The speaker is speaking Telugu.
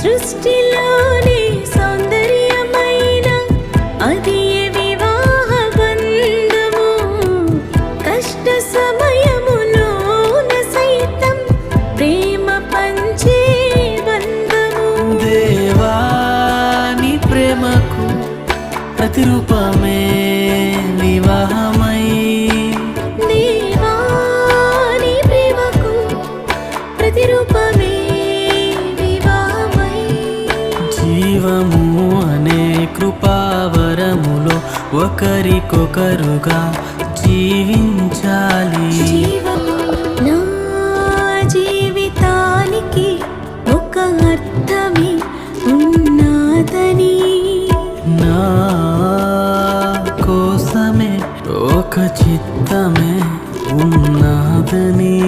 సృష్టిలోని సౌందర్యమైన అది వివాహ బంధము. కష్ట సమయములోన సైతం ప్రేమ పంచే బంధము. దేవాని ప్రేమకు ప్రతిరూపమే జీవము అనే కృపావరములో ఒకరికొకరుగా జీవించాలి. నా జీవితానికి ఒక అర్థమే ఉన్నదని. నా కోసమే ఒక చిత్తమే ఉన్నదని.